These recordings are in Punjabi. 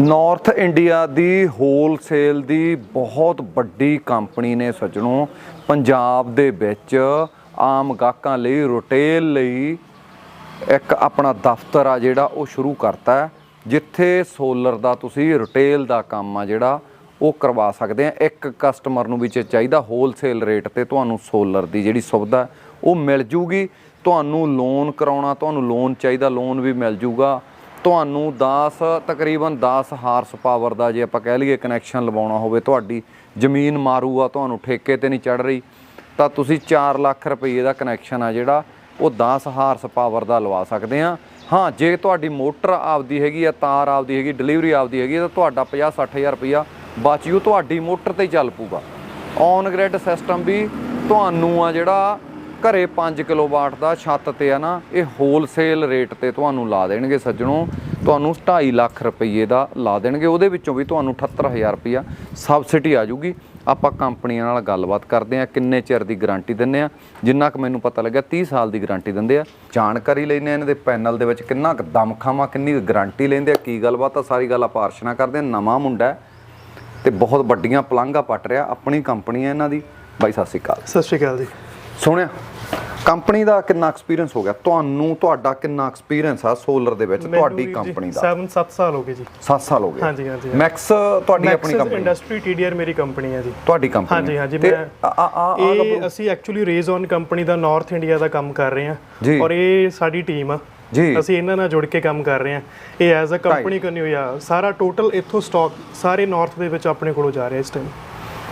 ਨਾਰਥ ਇੰਡੀਆ ਦੀ ਹੋਲਸੇਲ ਦੀ ਬਹੁਤ ਵੱਡੀ ਕੰਪਨੀ ਨੇ ਸੱਜਣੋ। ਪੰਜਾਬ ਦੇ ਵਿੱਚ ਆਮ ਗਾਹਕਾਂ ਲਈ ਰਿਟੇਲ ਲਈ ਇੱਕ ਆਪਣਾ ਦਫ਼ਤਰ ਆ ਜਿਹੜਾ ਉਹ ਸ਼ੁਰੂ ਕਰਤਾ ਜਿੱਥੇ ਸੋਲਰ ਦਾ ਤੁਸੀਂ ਰਿਟੇਲ ਦਾ ਕੰਮ ਆ ਜਿਹੜਾ ਉਹ ਕਰਵਾ ਸਕਦੇ ਆ। ਇੱਕ ਕਸਟਮਰ ਨੂੰ ਵੀ ਚਾਹੀਦਾ ਹੋਲਸੇਲ ਰੇਟ ਤੇ ਤੁਹਾਨੂੰ ਸੋਲਰ ਦੀ ਜਿਹੜੀ ਸੁਵਿਧਾ ਉਹ ਮਿਲ ਜੂਗੀ। ਤੁਹਾਨੂੰ ਲੋਨ ਕਰਾਉਣਾ, ਤੁਹਾਨੂੰ ਲੋਨ ਚਾਹੀਦਾ ਲੋਨ ਵੀ ਮਿਲ ਜੂਗਾ। ਤੁਹਾਨੂੰ 10 ਤਕਰੀਬਨ 10 ਹਾਰਸ ਪਾਵਰ ਦਾ ਜੇ ਆਪਾਂ ਕਹਿ ਲਈਏ ਕਨੈਕਸ਼ਨ ਲਵਾਉਣਾ ਹੋਵੇ ਤੁਹਾਡੀ ਜ਼ਮੀਨ ਮਾਰੂ ਆ ਤੁਹਾਨੂੰ ਠੇਕੇ ਤੇ ਨਹੀਂ ਚੜ ਰਹੀ ਤਾਂ ਤੁਸੀਂ 4 ਲੱਖ ਰੁਪਏ ਦਾ ਕਨੈਕਸ਼ਨ ਆ ਜਿਹੜਾ ਉਹ 10 ਹਾਰਸ ਪਾਵਰ ਦਾ ਲਵਾ ਸਕਦੇ ਆ। ਹਾਂ ਜੇ ਤੁਹਾਡੀ ਮੋਟਰ ਆਪਦੀ ਹੈਗੀ ਆ ਤਾਰ ਆਪਦੀ ਹੈਗੀ ਡਿਲੀਵਰੀ ਆਪਦੀ ਹੈਗੀ ਆ, ਤਾਂ ਤੁਹਾਡਾ 50 60000 ਰੁਪਇਆ ਬਚ ਜੂ ਤੁਹਾਡੀ ਮੋਟਰ ਤੇ ਚੱਲ ਪੂਗਾ ਔਨ ਗ੍ਰਿਡ ਸਿਸਟਮ ਵੀ ਤੁਹਾਨੂੰ ਆ ਜਿਹੜਾ ਘਰੇ 5 ਕਿਲੋਵਾਟ ਦਾ ਛੱਤ ਤੇ ਆ ਨਾ, ਇਹ ਹੋਲਸੇਲ ਰੇਟ ਤੇ ਤੁਹਾਨੂੰ ਲਾ ਦੇਣਗੇ ਸੱਜਣੋ। ਤੁਹਾਨੂੰ 2.5 ਲੱਖ ਰੁਪਏ ਦਾ ਲਾ ਦੇਣਗੇ। ਉਹਦੇ ਵਿੱਚੋਂ ਵੀ ਤੁਹਾਨੂੰ 78000 ਰੁਪਇਆ ਸਬਸਿਡੀ ਆ ਜੂਗੀ ਆਪਾਂ ਕੰਪਨੀਆਂ ਨਾਲ ਗੱਲਬਾਤ ਕਰਦੇ ਆ ਕਿੰਨੇ ਚਿਰ ਦੀ ਗਾਰੰਟੀ ਦਿੰਦੇ ਆ ਜਿੰਨਾ ਕੁ ਮੈਨੂੰ ਪਤਾ ਲੱਗਿਆ 30 ਸਾਲ ਦੀ ਗਾਰੰਟੀ ਦਿੰਦੇ ਆ। ਜਾਣਕਾਰੀ ਲੈਣੇ ਇਹਨਾਂ ਦੇ ਪੈਨਲ ਦੇ ਵਿੱਚ ਕਿੰਨਾ ਕੁ ਦਮਖਾਮਾ ਕਿੰਨੀ ਕੁ ਗਾਰੰਟੀ ਲੈਂਦੇ ਆ, ਕੀ ਗੱਲਬਾਤ ਆ, ਸਾਰੀ ਗੱਲ ਆਪਾਂ ਅਰਸ਼ਨਾ ਕਰਦੇ ਆ ਨਵਾਂ ਮੁੰਡਾ ਹੈ ਤੇ ਬਹੁਤ ਵੱਡੀਆਂ ਪਲੰਘਾਂ ਪੱਟ ਰਿਹਾ ਆਪਣੀ ਕੰਪਨੀ ਹੈ ਇਹਨਾਂ ਦੀ। ਬਾਈ, ਸਤਿ ਸ਼੍ਰੀ ਅਕਾਲ। ਸਤਿ ਸ਼੍ਰੀ ਅਕਾਲ ਜੀ। ਸੁਣਿਆ? ਕੰਪਨੀ ਦਾ ਕਿੰਨਾ ਐਕਸਪੀਰੀਅੰਸ ਹੋ ਗਿਆ? ਤੁਹਾਨੂੰ ਤੁਹਾਡਾ ਕਿੰਨਾ ਐਕਸਪੀਰੀਅੰਸ ਆ ਸੋਲਰ ਦੇ ਵਿੱਚ ਤੁਹਾਡੀ ਕੰਪਨੀ ਦਾ? 7-7 ਸਾਲ ਹੋ ਗਏ ਜੀ। 7 ਸਾਲ ਹੋ ਗਏ। ਹਾਂਜੀ, ਹਾਂਜੀ। ਮੈਕਸ ਤੁਹਾਡੀ ਆਪਣੀ ਕੰਪਨੀ ਇੰਡਸਟਰੀ ਟੀਡੀਆਰ ਮੇਰੀ ਕੰਪਨੀ ਹੈ ਜੀ। ਤੁਹਾਡੀ ਕੰਪਨੀ ਹਾਂਜੀ ਹਾਂਜੀ ਮੈਂ ਆ ਆ ਇਹ ਅਸੀਂ ਐਕਚੁਅਲੀ ਰੇਜ਼ ਔਨ ਕੰਪਨੀ ਦਾ ਨਾਰਥ ਇੰਡੀਆ ਦਾ ਕੰਮ ਕਰ ਰਹੇ। ਹਾਂ। ਔਰ ਇਹ ਸਾਡੀ ਟੀਮ ਆ। ਜੀ। ਅਸੀਂ ਇਹਨਾਂ ਨਾਲ ਜੁੜ ਕੇ ਕੰਮ ਕਰ ਰਹੇ ਹਾਂ। ਇਹ ਐਜ਼ ਅ ਕੰਪਨੀ ਕਰਨੀ ਹੋਈ ਆ। ਸਾਰਾ ਟੋਟਲ ਇੱਥੋਂ ਸਟਾਕ ਸਾਰੇ ਨਾਰਥ ਦੇ ਵਿੱਚ ਆਪਣੇ ਕੋਲੋਂ ਜਾ ਰਿਹਾ ਇਸ ਟਾਈਮ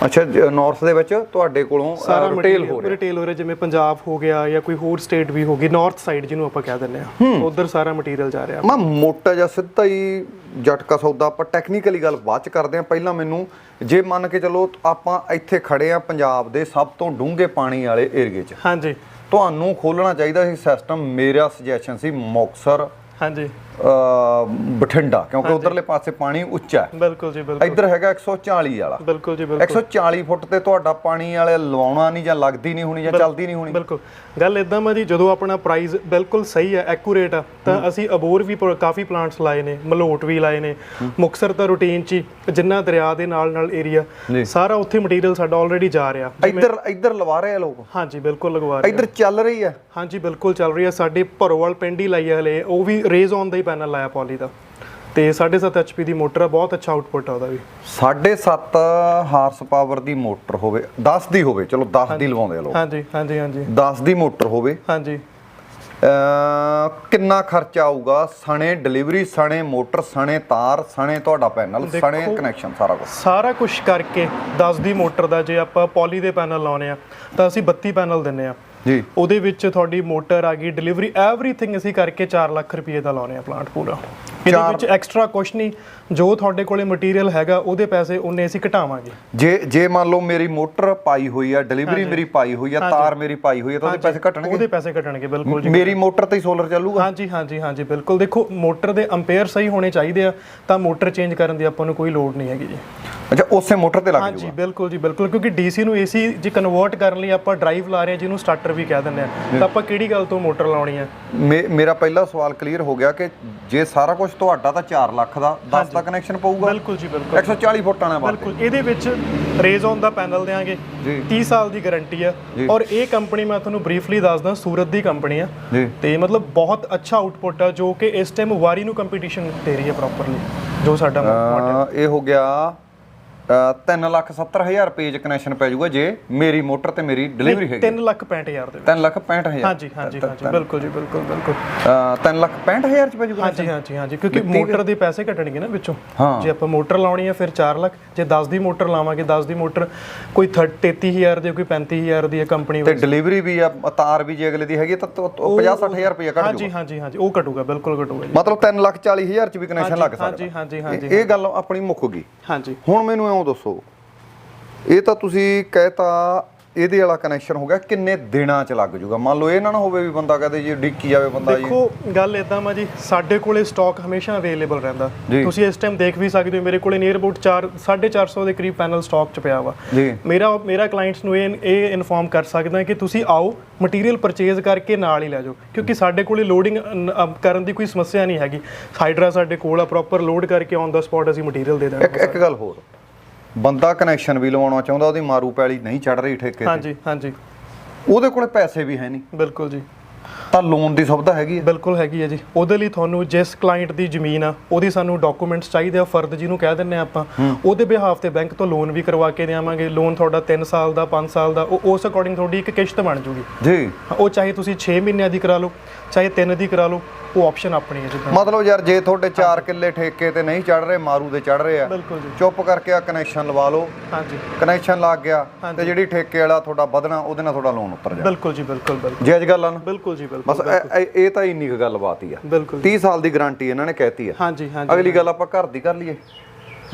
ਅੱਛਾ ਨਾਰਥ ਦੇ ਵਿੱਚ ਤੁਹਾਡੇ ਕੋਲੋਂ ਰਿਟੇਲ ਹੋ ਰਿਹਾ। ਰਿਟੇਲ ਹੋ ਰਿਹਾ ਜਿਵੇਂ ਪੰਜਾਬ ਹੋ ਗਿਆ ਜਾਂ ਕੋਈ ਹੋਰ ਸਟੇਟ ਵੀ ਹੋ ਗਈ ਨਾਰਥ ਸਾਈਡ ਜਿਹਨੂੰ ਆਪਾਂ ਕਹਿ ਦਿੰਦੇ ਆ ਉਧਰ ਸਾਰਾ ਮਟੀਰੀਅਲ ਜਾ ਰਿਹਾ। ਮੈਂ ਮੋਟਾ ਜਿਹਾ ਸਿੱਧਾ ਹੀ ਜਟਕਾ ਸੌਦਾ ਆਪਾਂ ਟੈਕਨੀਕਲੀ ਗੱਲ ਬਾਅਦ ਚ ਕਰਦੇ ਆ ਪਹਿਲਾਂ ਮੈਨੂੰ ਜੇ ਮੰਨ ਕੇ ਚੱਲੋ ਆਪਾਂ ਇੱਥੇ ਖੜੇ ਆ ਪੰਜਾਬ ਦੇ ਸਭ ਤੋਂ ਡੂੰਘੇ ਪਾਣੀ ਵਾਲੇ ਏਰੀਏ 'ਚ। ਹਾਂਜੀ। ਤੁਹਾਨੂੰ ਖੋਲਣਾ ਚਾਹੀਦਾ ਸੀ ਸਿਸਟਮ ਮੇਰਾ ਸੁਜੈਸ਼ਨ ਸੀ ਮੁਕਤਸਰ ਹਾਂਜੀ। ਬਠਿੰਡਾ ਕਿਉਂਕਿ ਉਧਰਲੇ ਪਾਸੇ ਪਾਣੀ ਉੱਚਾ ਹੈ। ਬਿਲਕੁਲ ਜੀ ਬਿਲਕੁਲ। ਇੱਧਰ ਹੈਗਾ 140 ਵਾਲਾ। ਬਿਲਕੁਲ ਜੀ ਬਿਲਕੁਲ। 140 ਫੁੱਟ ਤੇ ਤੁਹਾਡਾ ਪਾਣੀ ਵਾਲੇ ਲਵਾਉਣਾ ਨਹੀਂ ਜਾਂ ਲੱਗਦੀ ਨਹੀਂ ਹੋਣੀ ਜਾਂ ਚੱਲਦੀ ਨਹੀਂ ਹੋਣੀ। ਬਿਲਕੁਲ। ਗੱਲ ਇਦਾਂ ਮਾ ਜੀ ਜਦੋਂ ਆਪਣਾ ਪ੍ਰਾਈਸ ਬਿਲਕੁਲ ਸਹੀ ਹੈ ਐਕੂਰੇਟ ਆ ਤਾਂ ਅਸੀਂ ਅਬੋਰ ਵੀ ਕਾਫੀ ਪਲਾਂਟਸ ਲਾਏ ਨੇ ਮਲੋਟ ਵੀ ਲਾਏ ਨੇ। ਮੁਕਸਰ ਤਾਂ ਰੂਟੀਨ ਚ ਜਿੰਨਾ ਦਰਿਆ ਦੇ ਨਾਲ ਨਾਲ ਏਰੀਆ। ਸਾਰਾ ਉੱਥੇ ਮਟੀਰੀਅਲ ਸਾਡਾ ਆਲਰੇਡੀ ਜਾ ਰਿਹਾ। ਇੱਧਰ ਇੱਧਰ ਲਵਾ ਰਹੇ ਆ ਲੋਕ? ਹਾਂਜੀ ਬਿਲਕੁਲ ਲਗਵਾ ਰਹੇ ਇੱਧਰ ਚੱਲ ਰਹੀ ਹੈ? ਹਾਂਜੀ ਬਿਲਕੁਲ ਚੱਲ ਰਹੀ ਹੈ। ਸਾਡੇ ਭਰੋਵਾਲ ਪਿੰਡ ਹੀ ਲਾਈ ਹੈ ਹਲੇ ਉਹ ਵੀ ਰੇਜ਼ ਔਨ ਦਾ ਪੈਨਲ ਲਾਇਆ ਪੋਲੀ ਦਾ। ਤੇ 7.5 ਐਚਪੀ ਦੀ ਮੋਟਰ ਆ ਬਹੁਤ ਅੱਛਾ ਆਊਟਪੁੱਟ ਆ ਉਹਦਾ ਵੀ। 7.5 ਹਾਰਸ ਪਾਵਰ ਦੀ ਮੋਟਰ ਹੋਵੇ 10 ਦੀ ਹੋਵੇ ਚਲੋ 10 ਦੀ ਲਵਾਉਂਦੇ ਆ ਲੋਕ। ਹਾਂਜੀ ਹਾਂਜੀ ਹਾਂਜੀ। 10 ਦੀ ਮੋਟਰ ਹੋਵੇ। ਹਾਂਜੀ। ਅ ਕਿੰਨਾ ਖਰਚਾ ਆਊਗਾ? ਸਣੇ ਡਿਲੀਵਰੀ ਸਣੇ ਮੋਟਰ ਸਣੇ ਤਾਰ ਸਣੇ ਤੁਹਾਡਾ ਪੈਨਲ ਸਣੇ ਕਨੈਕਸ਼ਨ ਸਾਰਾ ਕੁਝ ਸਾਰਾ ਕੁਝ ਕਰਕੇ 10 ਦੀ ਮੋਟਰ ਦਾ ਜੇ ਆਪਾਂ ਪੋਲੀ ਦੇ ਪੈਨਲ ਲਾਉਨੇ ਆ ਤਾਂ ਅਸੀਂ 32 ਪੈਨਲ ਦਿੰਨੇ ਆ। ਜੀ। ਉਹਦੇ ਵਿੱਚ ਤੁਹਾਡੀ ਮੋਟਰ ਆ ਗਈ ਡਿਲੀਵਰੀ ਐਵਰੀਥਿੰਗ ਅਸੀਂ ਕਰਕੇ 4 ਲੱਖ ਰੁਪਏ ਦਾ ਲਾਉਨੇ ਆ ਪਲਾਂਟ ਪੂਰਾ। ਇਹਦੇ ਵਿੱਚ ਐਕਸਟਰਾ ਕੁਝ ਨਹੀਂ ਜੋ ਤੁਹਾਡੇ ਕੋਲੇ ਮਟੀਰੀਅਲ ਹੈਗਾ ਉਹਦੇ ਪੈਸੇ ਉਹਨੇ ਅਸੀਂ ਘਟਾਵਾਂਗੇ। ਜੇ ਜੇ ਮੰਨ ਲਓ ਮੇਰੀ ਮੋਟਰ ਪਾਈ ਹੋਈ ਆ ਡਿਲੀਵਰੀ ਮੇਰੀ ਪਾਈ ਹੋਈ ਆ ਤਾਰ ਮੇਰੀ ਪਾਈ ਹੋਈ ਆ ਤਾਂ ਉਹਦੇ ਪੈਸੇ ਘਟਣਗੇ? ਉਹਦੇ ਪੈਸੇ ਘਟਣਗੇ ਬਿਲਕੁਲ ਜੀ। ਮੇਰੀ ਮੋਟਰ ਤੇ ਹੀ ਸੋਲਰ ਚੱਲੂਗਾ? ਹਾਂਜੀ ਹਾਂਜੀ ਹਾਂਜੀ ਬਿਲਕੁਲ। ਦੇਖੋ ਮੋਟਰ ਦੇ ਐਂਪੀਅਰ ਸਹੀ ਹੋਣੇ ਚਾਹੀਦੇ ਆ ਤਾਂ ਮੋਟਰ ਚੇਂਜ ਕਰਨ ਦੀ ਆਪਾਂ ਨੂੰ ਕੋਈ ਲੋੜ ਨਹੀਂ ਹੈਗੀ ਜੀ। ਅੱਛਾ ਉਸੇ ਮੋਟਰ ਤੇ ਲੱਗ ਹਾਂਜੀ ਜੂਗਾ? ਬਿਲਕੁਲ ਜੀ ਬਿਲਕੁਲ ਕਿਉਂਕਿ ਡੀਸੀ ਨੂੰ ਏਸੀ ਜੇ ਕਨਵਰਟ ਕਰਨ ਲਈ ਆਪਾਂ ਡਰਾਈਵ ਲਾ ਰਹੇ ਹਾਂ ਜਿਹਨੂੰ ਸਟਾਰਟਰ ਵੀ ਕਹਿ ਦਿੰਦੇ ਆ ਤਾਂ ਆਪਾਂ ਕਿਹੜੀ ਗੱਲ ਤੋਂ ਮੋਟਰ ਲਾਉਣੀ ਆ? ਮੇਰਾ ਪਹਿਲਾ ਸਵਾਲ ਕਲੀਅਰ ਹੋ ਗਿਆ ਕਿ ਜੇ ਸਾਰਾ ਕੁਝ ਤੁਹਾਡਾ ਤਾਂ 4 ਲੱਖ ਦਾ 10 ਦਾ ਕਨੈਕਸ਼ਨ ਪਊਗਾ। ਬਿਲਕੁਲ ਜੀ ਬਿਲਕੁਲ। 140 ਫੁੱਟ ਆਣਾ ਬਾਅਦ ਬਿਲਕੁਲ ਇਹਦੇ ਵਿੱਚ ਰੇਜ਼ ਔਨ ਦਾ ਪੈਨਲ ਦੇਾਂਗੇ ਜੀ। 30 ਸਾਲ ਦੀ ਗਾਰੰਟੀ ਆ। ਔਰ ਇਹ ਕੰਪਨੀ ਮੈਂ ਤੁਹਾਨੂੰ ਬਰੀਫਲੀ ਦੱਸਦਾ ਸੂਰਤ ਦੀ ਕੰਪਨੀ ਆ। ਤੇ ਮਤਲਬ ਬਹੁਤ ਅੱਛਾ ਆਊਟਪੁੱਟ ਆ ਜੋ ਕਿ ਇਸ ਟਾਈਮ ਵਾਰੀ ਨੂੰ ਕੰਪੀਟੀਸ਼ਨ ਦੇ ਰਹੀ ਹੈ ਪ੍ਰੋਪਰਲੀ ਜੋ ਸਾਡਾ ਮਾਡਲ ਇਹ ਹੋ ਗਿਆ 3 ਲੱਖ 70 ਹਜ਼ਾਰ ਰੁਪਏ ਚ ਕਨੈਕਸ਼ਨ ਪੈ ਜਾਊਗਾ ਜੇ ਮੇਰੀ ਮੋਟਰ ਤੇ ਮੇਰੀ ਡਿਲੀਵਰੀ ਹੈਗੀ। 3 ਲੱਖ 65000 ਦੇ ਵਿੱਚ। 3 ਲੱਖ 65 ਹਜ਼ਾਰ। ਹਾਂਜੀ ਹਾਂਜੀ ਹਾਂਜੀ ਬਿਲਕੁਲ ਜੀ ਬਿਲਕੁਲ ਬਿਲਕੁਲ। 3 ਲੱਖ 65 ਹਜ਼ਾਰ ਚ ਪੈ ਜਾਊਗਾ ਹਾਂਜੀ ਹਾਂਜੀ ਹਾਂਜੀ ਕਿਉਂਕਿ ਮੋਟਰ ਦੇ ਪੈਸੇ ਘਟਣਗੇ ਨਾ ਵਿੱਚੋਂ। ਜੇ ਆਪਾਂ ਮੋਟਰ ਲਾਉਣੀ ਹੈ ਫਿਰ 4 ਲੱਖ। ਜੇ 10 ਦੀ ਮੋਟਰ ਲਾਵਾਂਗੇ 10 ਦੀ ਮੋਟਰ ਕੋਈ 33000 ਦੀ ਕੋਈ 35000 ਦੀ ਹੈ ਕੰਪਨੀ ਤੇ ਡਿਲੀਵਰੀ ਵੀ ਆ ਤਾਰ ਵੀ ਜੇ ਅਗਲੇ ਦੀ ਹੈਗੀ ਤਾਂ 50 60 ਹਜ਼ਾਰ ਰੁਪਏ ਘਟ ਹਾਂਜੀ ਹਾਂਜੀ ਹਾਂਜੀ ਉਹ ਘਟੂਗਾ ਬਿਲਕੁਲ ਘਟੂਗਾ ਜੀ। ਮਤਲਬ 3 ਲੱਖ 40 ਹਜ਼ਾਰ ਚ ਵੀ ਕਨੈਕਸ਼ਨ ਲੱਗ ਸਕਦਾ। ਹਾਂਜੀ ਹਾਂਜੀ ਹਾਂਜੀ ਇਹ ਗੱਲ ਆਪਣੀ ਮੁੱਕ ਗਈ। ਹਾਂਜੀ। ਹੁਣ ਮੈਨੂੰ ਇਉਂ ਦੱਸੋ? ਇਹ ਤਾਂ ਤੁਸੀਂ ਕਹਿਤਾ ਇਹਦੇ ਵਾਲਾ ਕਨੈਕਸ਼ਨ ਹੋ ਗਿਆ ਕਿੰਨੇ ਦਿਨਾਂ ਚ ਲੱਗ ਜੂਗਾ? ਮੰਨ ਲਓ ਇਹ ਨਾ ਨਾ ਹੋਵੇ ਵੀ ਬੰਦਾ ਕਹਦੇ ਜੀ ਡਿੱਕੀ ਜਾਵੇ ਬੰਦਾ ਜੀ। ਦੇਖੋ ਗੱਲ ਇਦਾਂ ਮਾ ਜੀ ਸਾਡੇ ਕੋਲੇ ਸਟਾਕ ਹਮੇਸ਼ਾ ਅਵੇਲੇਬਲ ਰਹਿੰਦਾ। ਤੁਸੀਂ ਇਸ ਟਾਈਮ ਦੇਖ ਵੀ ਸਕਦੇ ਹੋ ਮੇਰੇ ਕੋਲੇ ਨੀਅਰ ਅਬਾਊਟ 4 450 ਦੇ ਕਰੀਬ ਪੈਨਲ ਸਟਾਕ ਚ ਪਿਆ ਵਾ। ਮੇਰਾ ਮੇਰਾ ਕਲਾਇੰਟਸ ਨੂੰ ਇਹ ਇਹ ਇਨਫੋਰਮ ਕਰ ਸਕਦਾ ਕਿ ਤੁਸੀਂ ਆਓ ਮਟੀਰੀਅਲ ਪਰਚੇਜ਼ ਕਰਕੇ ਨਾਲ ਹੀ ਲੈ ਜਾਓ। ਕਿਉਂਕਿ ਸਾਡੇ ਕੋਲੇ ਲੋਡਿੰਗ ਕਰਨ ਦੀ ਕੋਈ ਸਮੱਸਿਆ ਨਹੀਂ ਹੈਗੀ। ਹਾਈਡਰਾ ਸਾਡੇ ਕੋਲ ਆ ਪ੍ਰੋਪਰ ਲੋਡ ਕਰਕੇ ਔਨ ਦਾ ਸਪੌਟ ਅਸੀਂ ਮਟੀਰੀਅਲ ਦੇ ਦਾਂਗੇ ਇੱਕ ਇੱਕ ਗੱਲ ਹੋਰ। ਬੰਦਾ ਕਨੈਕਸ਼ਨ ਵੀ ਲਵਾਉਣਾ ਚਾਹੁੰਦਾ ਉਹਦੀ ਮਾਰੂ ਪੈਲੀ ਨਹੀਂ ਚੜ ਰਹੀ ਠੇਕੇ ਤੇ। ਹਾਂਜੀ ਹਾਂਜੀ। ਉਹਦੇ ਕੋਲੇ ਪੈਸੇ ਵੀ ਹੈ ਨਹੀਂ। ਬਿਲਕੁਲ ਜੀ। ਤਾਂ ਲੋਨ ਦੀ ਸੁਵਿਧਾ ਹੈਗੀ ਹੈ? ਬਿਲਕੁਲ ਹੈਗੀ ਹੈ ਜੀ। ਉਹਦੇ ਲਈ ਤੁਹਾਨੂੰ ਜਿਸ ਕਲਾਇੰਟ ਦੀ ਜ਼ਮੀਨ ਆ ਉਹਦੀ ਸਾਨੂੰ ਡਾਕੂਮੈਂਟਸ ਚਾਹੀਦੇ ਆ ਫਰਦ ਜਿਹਨੂੰ ਕਹਿ ਦਿੰਨੇ ਆ ਆਪਾਂ। ਉਹਦੇ ਬਿਹਾਫ ਤੇ ਬੈਂਕ ਤੋਂ ਲੋਨ ਵੀ ਕਰਵਾ ਕੇ ਦੇਵਾਂਗੇ। ਲੋਨ ਤੁਹਾਡਾ 3 ਸਾਲ ਦਾ 5 ਸਾਲ ਦਾ ਉਹ ਉਸ ਅਕੋਰਡਿੰਗ ਤੁਹਾਡੀ ਇੱਕ ਕਿਸ਼ਤ ਬਣ ਜੂਗੀ। ਜੀ। ਉਹ ਚਾਹੇ ਤੁਸੀਂ 6 ਮਹੀਨਿਆਂ ਦੀ ਕਰਾ ਲਓ ਚਾਹੇ 3 ਦੀ ਕਰਾ ਲਓ। ਉਹ ਆਪਸ਼ਨ ਆਪਣੀ ਹੈ ਜਿੱਦਾਂ। ਮਤਲਬ ਯਾਰ ਜੇ ਤੁਹਾਡੇ 4 ਕਿੱਲੇ ਠੇਕੇ ਤੇ ਨਹੀਂ ਚੜ ਰਹੇ ਮਾਰੂ ਦੇ ਚੜ ਰਹੇ ਆ। ਬਿਲਕੁਲ ਜੀ। ਚੁੱਪ ਕਰਕੇ ਆ ਕਨੈਕਸ਼ਨ ਲਵਾ ਲਓ। ਹਾਂਜੀ। ਕਨੈਕਸ਼ਨ ਲੱਗ ਗਿਆ ਤੇ ਜਿਹੜੀ ਠੇਕੇ ਵਾਲਾ ਤੁਹਾਡਾ ਵਧਣਾ ਉਹਦੇ ਨਾਲ ਤੁਹਾਡਾ ਲੋਨ ਉੱਤਰ ਜਾ ਬਿਲਕੁਲ ਜੀ ਬਿਲਕੁਲ ਬਿਲਕੁਲ। ਜੇ ਅੱਜ ਗੱਲ ਬਿਲਕੁਲ ਜੀ ਬਿਲਕੁਲ ਬਸ ਇਹ- ਤਾਂ ਇੰਨੀ ਕੁ ਗੱਲਬਾਤ ਹੀ ਆ। ਬਿਲਕੁਲ ਜੀ। 30 ਸਾਲ ਦੀ ਗਾਰੰਟੀ ਇਹਨਾਂ ਨੇ ਕਹਿਤੀ ਆ। ਹਾਂਜੀ ਹਾਂਜੀ ਅਗਲੀ ਗੱਲ ਆਪਾਂ ਘਰ ਦੀ ਕਰ ਲਈਏ।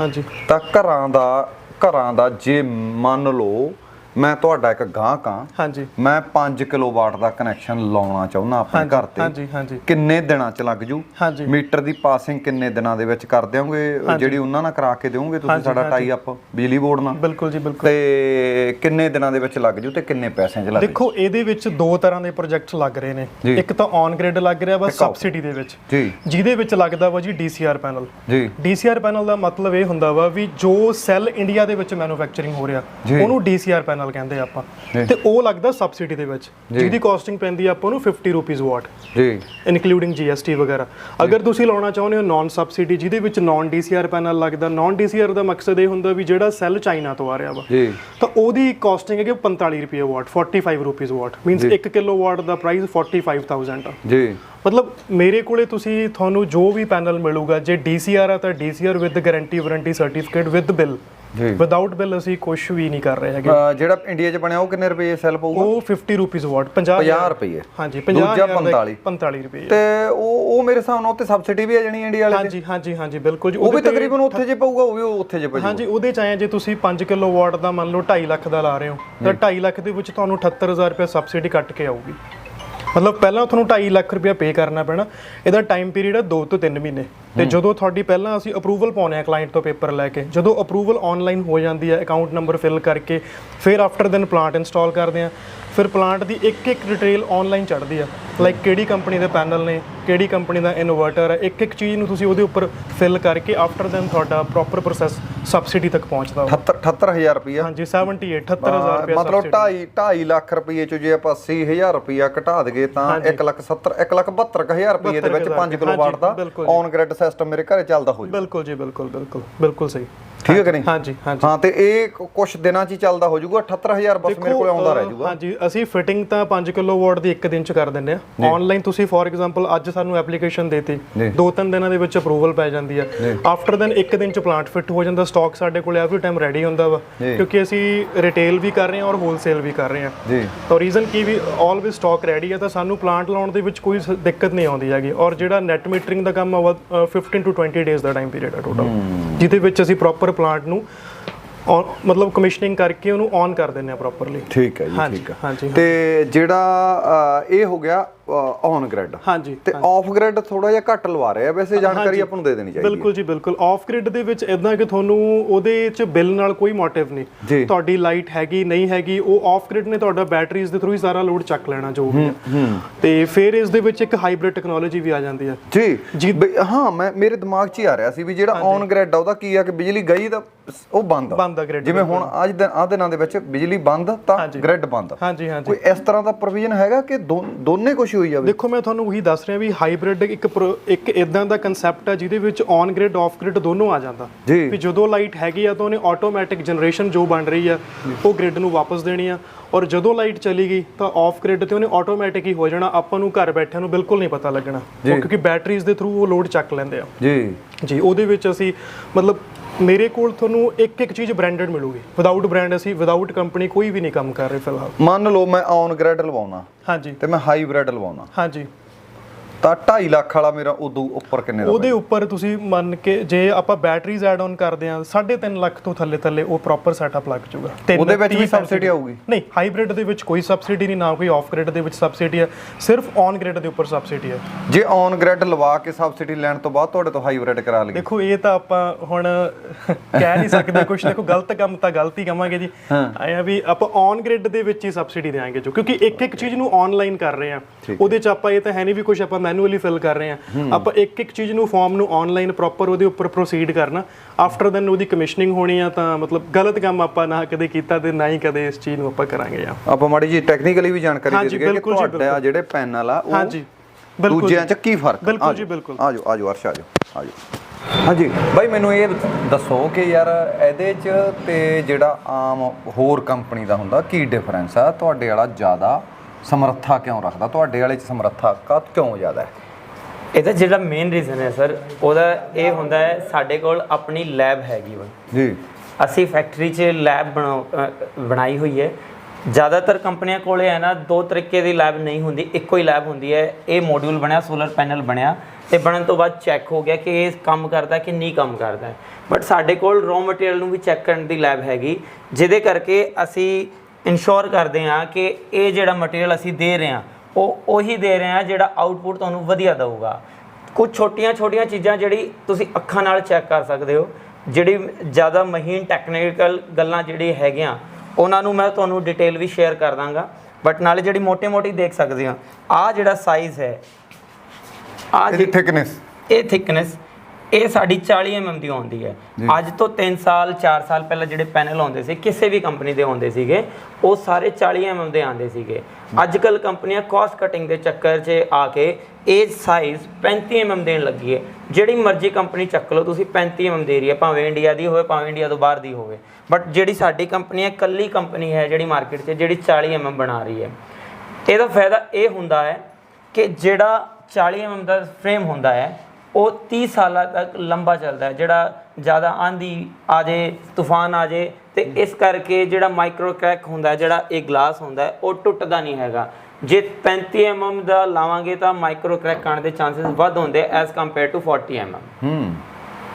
ਹਾਂਜੀ। ਤਾਂ ਘਰਾਂ ਦਾ ਘਰਾਂ ਦਾ ਜੇ ਮੰਨ ਲਓ ਮੈਂ ਤੁਹਾਡਾ ਇੱਕ ਗਾਹਕ ਆ ਹਾਂਜੀ। ਮੈਂ 5 ਕਿਲੋਵਾਟ ਦਾ ਕਨੈਕਸ਼ਨ ਲਾਉਣਾ ਚਾਹੁੰਦਾ ਆਪਣੇ ਘਰ ਤੇ। ਹਾਂਜੀ ਹਾਂਜੀ। ਕਿੰਨੇ ਦਿਨਾਂ ਚ ਲੱਗ ਜੂ? ਹਾਂਜੀ। ਮੀਟਰ ਦੀ ਪਾਸਿੰਗ ਕਿੰਨੇ ਦਿਨਾਂ ਦੇ ਵਿੱਚ ਕਰ ਦਿਓਗੇ? ਜਿਹੜੀ ਉਹਨਾਂ ਨਾਲ ਕਰਾ ਕੇ ਦਿਓਗੇ ਤੁਸੀਂ ਸਾਡਾ ਟਾਈ ਅਪ ਬਿਜਲੀ ਬੋਰਡ ਨਾਲ? ਬਿਲਕੁਲ ਜੀ ਬਿਲਕੁਲ। ਤੇ ਕਿੰਨੇ ਦਿਨਾਂ ਦੇ ਵਿੱਚ ਲੱਗ ਜੂ ਤੇ ਕਿੰਨੇ ਪੈਸਿਆਂ ਚ ਲੱਗ ਜੂ? ਦੇਖੋ ਇਹਦੇ ਵਿੱਚ ਦੋ ਤਰ੍ਹਾਂ ਦੇ ਪ੍ਰੋਜੈਕਟਸ ਲੱਗ ਰਹੇ ਨੇ। ਇੱਕ ਤਾਂ ਔਨ ਗ੍ਰਿਡ ਲੱਗ ਰਿਹਾ ਵਾ ਸਬਸਿਡੀ ਦੇ ਵਿੱਚ। ਜੀ। ਜਿਹਦੇ ਵਿੱਚ ਲੱਗਦਾ ਵਾ ਜੀ DCR ਪੈਨਲ ਜੀ। DCR ਪੈਨਲ ਦਾ ਮਤਲਬ ਇਹ ਹੁੰਦਾ ਵਾ ਵੀ ਜੋ ਸੈੱਲ ਇੰਡੀਆ ਦੇ ਵਿੱਚ ਮੈਨੂਫੈਕਚਰਿੰਗ ਹੋ ਰਿਹਾ। ਉਹਨੂੰ DCR ਪੈਨਲ ਕਹਿੰਦੇ ਆ ਆਪਾਂ। ਤੇ ਉਹ ਲੱਗਦਾ ਸਬਸਿਡੀ ਦੇ ਵਿੱਚ। ਜਿਹਦੀ ਕਾਸਟਿੰਗ ਪੈਂਦੀ ਆ ਆਪਾਂ ਨੂੰ 50 ਰੁਪੀਸ ਵਾਟ ਜੀ। ਇਨਕਲੂਡਿੰਗ GST ਵਗੈਰਾ। ਅਗਰ ਤੁਸੀਂ ਲਾਉਣਾ ਚਾਹੁੰਦੇ ਹੋ ਨਾਨ ਸਬਸਿਡੀ ਜਿਹਦੇ ਵਿੱਚ ਨਾਨ DCR ਪੈਨਲ ਲੱਗਦਾ ਨਾਨ DCR ਦਾ ਮਕਸਦ ਇਹ ਹੁੰਦਾ ਵੀ ਜਿਹੜਾ ਸੈੱਲ ਚਾਈਨਾ ਤੋਂ ਆ ਰਿਹਾ ਵਾ। ਜੀ। ਤਾਂ ਉਹਦੀ ਕਾਸਟਿੰਗ ਹੈਗੀ 45 ਰੁਪਏ watt 45 rupees watt means 1 kilowatt ਦਾ ਪ੍ਰਾਈਸ 45000 ਆ। ਜੀ। ਮਤਲਬ ਮੇਰੇ ਕੋਲੇ ਤੁਸੀਂ ਤੁਹਾਨੂੰ ਜੋ ਵੀ ਪੈਨਲ ਮਿਲੂਗਾ ਜੇ DCR ਆ ਤਾਂ DCR with guarantee warranty certificate with bill ਜੀ। ਵਿਦਆਊਟ ਬਿੱਲ ਅਸੀਂ ਕੁਝ ਵੀ ਨਹੀਂ ਕਰ ਰਹੇ ਹੈਗੇ। ਜਿਹੜਾ ਇੰਡੀਆ 'ਚ ਬਣਿਆ ਉਹ ਕਿੰਨੇ ਰੁਪਏ ਸੈੱਲ ਪਊਗਾ? ਉਹ 50 ਰੁਪੀਸ ਵਾਟ 50 50 ਰੁਪਏ। ਹਾਂਜੀ 50 ਦੂਜਾ 45 45 ਰੁਪਏ। ਤੇ ਉਹ ਉਹ ਮੇਰੇ ਹਿਸਾਬ ਨਾਲ ਉੱਤੇ ਸਬਸਿਡੀ ਵੀ ਆ ਜਾਣੀ ਇੰਡੀਆ ਵਾਲੇ ਹਾਂਜੀ ਹਾਂਜੀ ਹਾਂਜੀ ਬਿਲਕੁਲ ਜੀ। ਉਹ ਵੀ ਤਕਰੀਬਨ ਉੱਥੇ ਜੇ ਪਊਗਾ ਉਹ ਵੀ ਉੱਥੇ ਜੇ ਪਊਗਾ। ਹਾਂਜੀ ਉਹਦੇ ਚ ਆਏ ਜੇ ਤੁਸੀਂ 5 ਕਿਲੋ ਵਾਟ ਦਾ ਮੰਨ ਲਓ 2.5 ਲੱਖ ਦਾ ਲਾ ਰਹੇ ਹੋ ਤਾਂ 2.5 ਲੱਖ ਦੇ ਵਿੱਚ ਤੁਹਾਨੂੰ 78000 ਰੁਪਏ ਸਬਸਿਡੀ ਕੱਟ ਕੇ ਆਊਗੀ। ਮਤਲਬ ਪਹਿਲਾਂ ਤੁਹਾਨੂੰ 2.5 ਲੱਖ ਰੁਪਏ ਪੇ ਕਰਨਾ ਪੈਣਾ। ਇਹਦਾ ਟਾਈਮ ਪੀਰੀਅਡ ਹੈ 2 ਤੋਂ 3 ਮਹੀਨੇ। ਤੇ ਜਦੋਂ ਤੁਹਾਡੀ ਪਹਿਲਾਂ ਅਸੀਂ ਅਪਰੂਵਲ ਪਾਉਨੇ ਆ ਕਲਾਇੰਟ ਤੋਂ ਪੇਪਰ ਲੈ ਕੇ ਜਦੋਂ ਅਪਰੂਵਲ ਆਨਲਾਈਨ ਹੋ ਜਾਂਦੀ ਹੈ ਅਕਾਊਂਟ ਨੰਬਰ ਫਿਲ ਕਰਕੇ ਫਿਰ ਆਫਟਰ ਦੈਨ ਪਲਾਂਟ ਇੰਸਟਾਲ ਕਰਦੇ ਆ। ਫਿਰ ਪਲਾਂਟ ਦੀ ਇੱਕ ਇੱਕ ਡਿਟੇਲ ਆਨਲਾਈਨ ਚੜ੍ਹਦੀ ਆ। ਲਾਈਕ ਕਿਹੜੀ ਕੰਪਨੀ ਦੇ ਪੈਨਲ ਨੇ ਕਿਹੜੀ ਕੰਪਨੀ ਦਾ ਇਨਵਰਟਰ ਹੈ ਇੱਕ ਇੱਕ ਚੀਜ਼ ਨੂੰ ਤੁਸੀਂ ਉਹਦੇ ਉੱਪਰ ਫਿਲ ਕਰਕੇ ਆਫਟਰ ਦੈਨ ਤੁਹਾਡਾ ਪ੍ਰੋਪਰ ਪ੍ਰੋਸੈਸ ਸਬਸਿਡੀ ਤੱਕ ਪਹੁੰਚਦਾ। ਵਾ 78 78000 ਰੁਪਇਆ ਹਾਂਜੀ 78 78000 ਰੁਪਏ ਮਤਲਬ 2.5 2.5 ਲੱਖ ਰੁਪਏ ਚ ਜੇ ਆਪਾਂ 80000 ਰੁਪਇਆ ਘਟਾ ਦਈਏ ਤਾਂ 1 ਲੱਖ 70 1 ਲੱਖ 72000 ਰੁਪਏ ਦੇ ਵਿੱਚ 5 ਕਿਲੋ ਵਾਟ ਦਾ ਔਨ ਗ੍ਰਿਡ ਸਿਸਟਮ ਮੇਰੇ ਘਰੇ ਚੱਲਦਾ ਹੋ ਜੂ ਬਿਲਕੁਲ ਜੀ ਬਿਲਕੁਲ ਬਿਲਕੁਲ ਬਿਲਕੁਲ ਸਹੀ। ਠੀਕ ਹੈ ਕਿ ਨਹੀਂ? ਹਾਂਜੀ ਹਾਂਜੀ। ਹਾਂ ਤੇ ਇਹ ਕੁਝ ਦਿਨਾਂ ਚ ਹੀ ਚੱਲਦਾ ਹੋ ਜਾਊਗਾ 78000 ਬਸ ਮੇਰੇ ਕੋਲ ਆਉਂਦਾ ਰਹਿ ਜਾਊਗਾ ਹਾਂਜੀ ਅਸੀਂ ਫਿਟਿੰਗ ਤਾਂ 5 ਕਿਲੋ ਵਾਟ ਦੀ ਇੱਕ ਦਿਨ ਚ ਕਰ ਦਿੰਦੇ ਆ ਆਨਲਾਈਨ ਤੁਸੀਂ ਫੋਰ ਐਗਜ਼ਾਮਪਲ ਅੱਜ ਸਾਨੂੰ ਐਪਲੀਕੇਸ਼ਨ ਦੇਤੀ। ਦੋ ਤਿੰਨ ਦਿਨਾਂ ਦੇ ਵਿੱਚ ਅਪਰੂਵਲ ਪੈ ਜਾਂਦੀ ਆ ਆਫਟਰ ਦੈਨ ਇੱਕ ਦਿਨ ਚ ਪਲਾਂਟ ਫਿੱਟ ਹੋ ਜਾਂਦਾ ਸਟਾਕ ਸਾਡੇ ਕੋਲ ਐਵਰੀ ਟਾਈਮ ਰੈਡੀ ਹੁੰਦਾ ਵਾ। ਕਿਉਂਕਿ ਅਸੀਂ ਰਿਟੇਲ ਵੀ ਕਰ ਰਹੇ ਹਾਂ ਔਰ ਹੋਲਸੇਲ ਵੀ ਕਰ ਰਹੇ ਹਾਂ। ਜੀ। ਤਾਂ ਰੀਜ਼ਨ ਕੀ ਵੀ ਆਲਵੇਸ ਸਟਾਕ ਰੈਡੀ ਹੈ ਤਾਂ ਸਾਨੂੰ ਪਲਾਂਟ ਲਾਉਣ ਦੇ ਵਿੱਚ ਕੋਈ ਦਿੱਕਤ ਨਹੀਂ ਆਉਂਦੀ ਹੈਗੀ। ਔਰ ਜਿਹੜਾ ਨੈਟ ਮੀਟਰਿੰਗ ਦਾ ਕੰਮ ਆ ਉਹ, ਅ, 15 ਟੂ 20 ਡੇਜ਼ ਦਾ ਟਾਈਮ ਪੀਰੀਅਡ ਹੈ ਟੋਟਲ ਜਿਹਦੇ ਵਿੱਚ ਅਸੀਂ ਪ੍ਰੋਪਰ ਪਲਾਂਟ ਨੂੰ ਮਤਲਬ ਕਮਿਸ਼ਨਿੰਗ ਕਰਕੇ ਉਹਨੂੰ ਔਨ ਕਰ ਦਿੰਦੇ ਆ ਪ੍ਰੋਪਰਲੀ ਠੀਕ ਹੈ ਜੀ ਠੀਕ ਹੈ। ਹਾਂਜੀ, ਤੇ ਜਿਹੜਾ ਇਹ ਹੋ ਗਿਆ ਔਨ ਗ੍ਰਿਡ ਹਾਂਜੀ ਤੇ ਆਫ ਗ੍ਰਿਡ ਥੋੜਾ ਜਿਹਾ ਘੱਟ ਲਵਾ ਰਹੇ ਆ ਵੈਸੇ ਜਾਣਕਾਰੀ ਆਪਾਂ ਨੂੰ ਦੇ ਦੇਣੀ ਚਾਹੀਦੀ ਬਿਲਕੁਲ ਜੀ ਬਿਲਕੁਲ। ਆਫ ਗ੍ਰਿਡ ਦੇ ਵਿੱਚ ਇਦਾਂ ਕਿ ਤੁਹਾਨੂੰ ਉਹਦੇ ਚ ਬਿੱਲ ਨਾਲ ਕੋਈ ਮੋਟਿਵ। ਨਹੀਂ। ਤੁਹਾਡੀ ਲਾਈਟ ਹੈਗੀ ਨਹੀਂ ਹੈਗੀ ਉਹ ਆਫ ਗ੍ਰਿਡ ਨੇ ਤੁਹਾਡਾ ਬੈਟਰੀਜ਼ ਦੇ ਥਰੂ ਹੀ ਸਾਰਾ ਲੋਡ ਚੱਕ ਲੈਣਾ ਜੋ ਵੀ ਤੇ ਫਿਰ ਇਸ ਦੇ ਵਿੱਚ ਇੱਕ ਹਾਈਬ੍ਰਿਡ ਟੈਕਨੋਲੋਜੀ ਵੀ ਆ ਜਾਂਦੀ ਹੈ। ਜੀ। ਜੀ। ਹਾਂ ਮੈਂ ਮੇਰੇ ਦਿਮਾਗ 'ਚ ਹੀ ਆ ਰਿਹਾ ਸੀ ਵੀ ਜਿਹੜਾ ਔਨ ਗ੍ਰਿਡ ਆ ਉਹਦਾ ਕੀ ਆ ਕਿ ਬਿਜਲੀ ਗਈ ਤਾਂ ਉਹ ਬੰਦ ਬੰਦ ਆ grid, ਜਿਵੇਂ ਹੁਣ ਅੱਜ ਦਿਨ ਆ ਦਿਨਾਂ ਦੇ ਵਿੱਚ ਬਿਜਲੀ ਬੰਦ ਤਾਂ ਗ੍ਰਿਡ ਬੰਦ ਹਾਂਜੀ ਹਾਂਜੀ। ਕੋਈ ਇਸ ਤਰ੍ਹਾਂ ਦਾ ਪ੍ਰੋਵੀਜ਼ਨ ਹੈਗਾ ਕਿ ਦੋਨੇ ਕੁਝ ਹੋਈ ਜਾਵੇ। ਦੇਖੋ ਮੈਂ ਤੁਹਾਨੂੰ ਉਹੀ ਦੱਸ ਰਿਹਾ ਵੀ ਹਾਈਬ੍ਰਿਡ ਇੱਕ ਇੱਕ ਇਦਾਂ ਦਾ ਕਨਸੈਪਟ ਹੈ ਜਿਹਦੇ ਵਿੱਚ ਔਨ ਗ੍ਰਿਡ ਆਫ ਗ੍ਰਿਡ ਦੋਨੋਂ ਆ ਜਾਂਦਾ। ਜੀ। ਵੀ ਜਦੋਂ ਲਾਈਟ ਹੈਗੀ ਆ ਤਾਂ ਉਹਨੇ ਆਟੋਮੈਟਿਕ ਜਨਰੇਸ਼ਨ ਜੋ ਬਣ ਰਹੀ ਆ ਉਹ ਗ੍ਰਿਡ ਨੂੰ ਵਾਪਸ ਦੇਣੀ ਆ। ਔਰ ਜਦੋਂ ਲਾਈਟ ਚਲੀ ਗਈ ਤਾਂ ਆਫ ਗ੍ਰਿਡ ਤੇ ਉਹਨੇ ਆਟੋਮੈਟਿਕ ਹੀ ਹੋ ਜਾਣਾ। ਆਪਾਂ ਨੂੰ ਘਰ ਬੈਠਿਆਂ ਨੂੰ ਬਿਲਕੁਲ ਨਹੀਂ ਪਤਾ ਲੱਗਣਾ। ਕਿਉਂਕਿ ਬੈਟਰੀਜ਼ ਦੇ ਥਰੂ ਉਹ ਲੋਡ ਚੱਕ ਲੈਂਦੇ ਆ। ਜੀ। ਜੀ ਉਹਦੇ ਵਿੱਚ ਅਸੀਂ ਮਤਲਬ ਮੇਰੇ ਕੋਲ ਤੁਹਾਨੂੰ ਇੱਕ ਇੱਕ ਚੀਜ਼ ਬ੍ਰਾਂਡਡ ਮਿਲੂਗੀ। ਵਿਦਆਊਟ ਬ੍ਰਾਂਡ ਅਸੀਂ ਵਿਦਆਊਟ ਕੰਪਨੀ ਕੋਈ ਵੀ ਨਹੀਂ ਕੰਮ ਕਰ ਰਹੇ ਫਿਲਹਾਲ। ਮੰਨ ਲਓ ਮੈਂ ਔਨ ਗ੍ਰਿਡ ਲਵਾਉਣਾ। ਹਾਂਜੀ। ਤੇ ਮੈਂ ਹਾਈਬ੍ਰਿਡ ਲਵਾਉਣਾ। ਹਾਂਜੀ। ਤਾਂ 2.5 ਲੱਖ ਵਾਲਾ ਮੇਰਾ ਉਦੋਂ ਉੱਪਰ ਕਿੰਨੇ ਦਾ ਉਹਦੇ ਉੱਪਰ ਤੁਸੀਂ ਮੰਨ ਕੇ ਜੇ ਆਪਾਂ ਬੈਟਰੀਜ਼ ਐਡ ਆਨ ਕਰਦੇ ਆ 3.5 ਲੱਖ ਤੋਂ ਥੱਲੇ ਥੱਲੇ ਉਹ ਪ੍ਰੋਪਰ ਸੈਟਅਪ ਲੱਗ ਜਾਊਗਾ। ਉਹਦੇ ਵਿੱਚ ਵੀ subsidy ਆਊਗੀ? ਨਹੀਂ ਹਾਈਬ੍ਰਿਡ ਦੇ ਵਿੱਚ ਕੋਈ ਸਬਸਿਡੀ ਨਹੀਂ ਨਾ ਕੋਈ ਆਫ ਗ੍ਰਿਡ ਦੇ ਵਿੱਚ ਸਬਸਿਡੀ ਹੈ ਸਿਰਫ ਔਨ ਗ੍ਰਿਡ ਦੇ ਉੱਪਰ ਸਬਸਿਡੀ ਹੈ। ਜੇ ਔਨ ਗ੍ਰਿਡ ਲਵਾ ਕੇ ਸਬਸਿਡੀ ਲੈਣ ਤੋਂ ਬਾਅਦ ਤੁਹਾਡੇ ਤੋਂ ਹਾਈਬ੍ਰਿਡ ਕਰਾ ਲਈਏ। ਦੇਖੋ ਇਹ ਤਾਂ ਆਪਾਂ ਹੁਣ ਕਹਿ ਨਹੀਂ ਸਕਦੇ ਕੁਝ ਦੇਖੋ ਗਲਤ ਕੰਮ ਤਾਂ ਗਲਤ ਹੀ ਕਵਾਂਗੇ ਜੀ। ਆਇਆ ਵੀ ਆਪਾਂ ਔਨ ਗ੍ਰਿਡ ਦੇ ਵਿੱਚ ਹੀ ਸਬਸਿਡੀ ਦੇਵਾਂਗੇ ਜੋ ਕਿਉਂਕਿ ਇੱਕ ਇੱਕ ਚੀਜ਼ ਨੂੰ ਆਨਲਾਈਨ ਕਰ ਰਹੇ ਆ ਉਹਦੇ ਚ ਆਪਾਂ ਇਹ ਤਾਂ ਹੈ ਨਹੀਂ ਵੀ ਕੁਝ ਆਪਾਂ ਮੈਨੂਅਲੀ ਫਿਲ ਕਰ ਰਹੇ ਆ ਆਪਾਂ ਇੱਕ ਇੱਕ ਚੀਜ਼ ਨੂੰ ਫਾਰਮ ਨੂੰ ਆਨਲਾਈਨ ਪ੍ਰੋਪਰ ਉਹਦੇ ਉੱਪਰ ਪ੍ਰੋਸੀਡ ਕਰਨਾ। ਆਫਟਰ ਦੈਨ ਉਹਦੀ ਕਮਿਸ਼ਨਿੰਗ ਹੋਣੀ ਆ ਤਾਂ ਮਤਲਬ ਗਲਤ ਕੰਮ ਆਪਾਂ ਨਾ ਕਦੇ ਕੀਤਾ ਤੇ ਨਾ ਹੀ ਕਦੇ ਇਸ ਚੀਜ਼ ਨੂੰ ਆਪਾਂ ਕਰਾਂਗੇ ਆ ਆਪਾਂ ਮਾੜੀ ਜੀ ਟੈਕਨੀਕਲੀ ਵੀ ਜਾਣਕਾਰੀ ਦੇ ਦਈਏ ਕਿ ਤੁਹਾਡਾ ਜਿਹੜੇ ਪੈਨਲ ਆ ਉਹ ਹਾਂਜੀ ਬਿਲਕੁਲ ਦੂਜਿਆਂ ਚ ਕੀ ਫ਼ਰਕ? ਆ? ਬਿਲਕੁਲ ਜੀ, ਬਿਲਕੁਲ। ਆ ਜਾਓ ਆ ਜਾਓ ਅਰਸ਼ ਆ ਜਾਓ ਆ ਜਾਓ ਹਾਂਜੀ ਬਾਈ ਮੈਨੂੰ ਇਹ ਦੱਸੋ ਕਿ ਯਾਰ ਇਹਦੇ ਚ ਤੇ ਜਿਹੜਾ ਆਮ ਹੋਰ ਕੰਪਨੀ ਦਾ ਹੁੰਦਾ ਕੀ ਡਿਫਰੈਂਸ ਆ? ਤੁਹਾਡੇ ਵਾਲਾ ਜ਼ਿਆਦਾ ਸਮਰੱਥਾ ਕਿਉਂ ਰੱਖਦਾ? ਤੁਹਾਡੇ ਵਾਲੇ ਚ ਸਮਰੱਥਾ ਕਾ ਕਿਉਂ ਜ਼ਿਆਦਾ? ਹੈ ਇਹਦਾ ਜਿਹੜਾ ਮੇਨ ਰੀਜ਼ਨ ਹੈ ਸਰ ਉਹਦਾ ਇਹ ਹੁੰਦਾ ਹੈ ਸਾਡੇ ਕੋਲ ਆਪਣੀ ਲੈਬ ਹੈਗੀ ਵਾ। ਜੀ। ਅਸੀਂ ਫੈਕਟਰੀ 'ਚ ਲੈਬ ਬਣਾਈ ਹੋਈ ਹੈ। ਜ਼ਿਆਦਾਤਰ ਕੰਪਨੀਆਂ ਕੋਲੇ ਹੈ ਨਾ ਦੋ ਤਰੀਕੇ ਦੀ ਲੈਬ ਨਹੀਂ ਹੁੰਦੀ ਇੱਕੋ ਹੀ ਲੈਬ ਹੁੰਦੀ ਹੈ। ਇਹ ਮੋਡਿਊਲ ਬਣਿਆ ਸੋਲਰ ਪੈਨਲ ਬਣਿਆ ਤੇ ਬਣਨ ਤੋਂ ਬਾਅਦ ਚੈੱਕ ਹੋ ਗਿਆ ਕਿ ਇਹ ਕੰਮ ਕਰਦਾ ਕਿ ਨਹੀਂ ਕੰਮ ਕਰਦਾ। ਬਟ ਸਾਡੇ ਕੋਲ ਰॉ ਮਟੀਰੀਅਲ ਨੂੰ ਵੀ ਚੈੱਕ ਕਰਨ ਦੀ ਲੈਬ ਹੈਗੀ ਜਿਹਦੇ ਕਰਕੇ ਅਸੀਂ ਇਨਸ਼ੋਰ ਕਰਦੇ ਹਾਂ ਕਿ ਇਹ ਜਿਹੜਾ ਮਟੀਰੀਅਲ ਅਸੀਂ ਦੇ ਰਹੇ ਹਾਂ ਉਹ ਉਹੀ ਦੇ ਰਹੇ ਹਾਂ ਜਿਹੜਾ ਆਊਟਪੁੱਟ ਤੁਹਾਨੂੰ ਵਧੀਆ ਦਊਗਾ। ਕੁਝ ਛੋਟੀਆਂ ਛੋਟੀਆਂ ਚੀਜ਼ਾਂ ਜਿਹੜੀ ਤੁਸੀਂ ਅੱਖਾਂ ਨਾਲ ਚੈੱਕ ਕਰ ਸਕਦੇ ਹੋ ਜਿਹੜੀ ਜ਼ਿਆਦਾ ਮਹੀਨ ਟੈਕਨੀਕਲ ਗੱਲਾਂ ਜਿਹੜੀ ਹੈਗੀਆਂ ਉਹਨਾਂ ਨੂੰ ਮੈਂ ਤੁਹਾਨੂੰ ਡਿਟੇਲ ਵੀ ਸ਼ੇਅਰ ਕਰ ਦਾਂਗਾ। ਬਟ ਨਾਲੇ ਜਿਹੜੀ ਮੋٹے-ਮੋਟੀ ਦੇਖ ਸਕਦੇ ਆ ਆ ਜਿਹੜਾ ਸਾਈਜ਼ ਹੈ ਆ ਇਹਦੀ ਥਿਕਨੈਸ ਇਹ ਥਿਕਨੈਸ ਇਹ ਸਾਡੀ 40 mm ਦੀ ਆਉਂਦੀ ਹੈ। ਅੱਜ ਤੋਂ 3 ਸਾਲ 4 ਸਾਲ ਪਹਿਲਾਂ ਜਿਹੜੇ ਪੈਨਲ ਆਉਂਦੇ ਸੀ ਕਿਸੇ ਵੀ ਕੰਪਨੀ ਦੇ ਆਉਂਦੇ ਸੀਗੇ ਉਹ ਸਾਰੇ 40 mm ਦੇ ਆਉਂਦੇ ਸੀਗੇ। ਅੱਜ ਕੱਲ ਕੰਪਨੀਆਂ ਕਾਸਟ ਕਟਿੰਗ ਦੇ ਚੱਕਰ 'ਚ ਆ ਕੇ ਇਹ ਸਾਈਜ਼ 35 mm ਦੇਣ ਲੱਗੀ ਹੈ। ਜਿਹੜੀ ਮਰਜ਼ੀ ਕੰਪਨੀ ਚੱਕ ਲਓ ਤੁਸੀਂ 35 mm ਦੇ ਰਹੀ ਹੈ ਭਾਵੇਂ ਇੰਡੀਆ ਦੀ ਹੋਵੇ ਭਾਵੇਂ ਇੰਡੀਆ ਤੋਂ ਬਾਹਰ ਦੀ ਹੋਵੇ। ਬਟ ਜਿਹੜੀ ਸਾਡੀ ਕੰਪਨੀ ਹੈ ਕੱਲੀ ਕੰਪਨੀ ਹੈ ਜਿਹੜੀ ਮਾਰਕੀਟ 'ਚ ਜਿਹੜੀ 40 mm ਬਣਾ ਰਹੀ ਹੈ। ਇਹਦਾ ਫਾਇਦਾ ਇਹ ਹੁੰਦਾ ਹੈ ਕਿ ਜਿਹੜਾ 40 mm ਦਾ ਫਰੇਮ ਹੁੰਦਾ ਹੈ ਉਹ 30 ਸਾਲਾਂ ਤੱਕ ਲੰਬਾ ਚੱਲਦਾ ਹੈ ਜਿਹੜਾ ਜ਼ਿਆਦਾ ਆਂਦੀ ਆ ਜੇ ਤੂਫਾਨ ਆ ਜੇ ਤੇ ਇਸ ਕਰਕੇ ਜਿਹੜਾ ਮਾਈਕਰੋ ਕ੍ਰੈਕ ਹੁੰਦਾ ਜਿਹੜਾ ਇਹ ਗਲਾਸ ਹੁੰਦਾ ਉਹ ਟੁੱਟਦਾ ਨਹੀਂ ਹੈਗਾ। ਜੇ 35 mm ਦਾ ਲਾਵਾਂਗੇ ਤਾਂ ਮਾਈਕਰੋ ਕ੍ਰੈਕ ਆਉਣ ਦੇ ਚਾਂਸਸ ਵੱਧ ਹੁੰਦੇ ਐਸ ਕੰਪੇਅਰ ਟੂ 40 mm ਹੂੰ।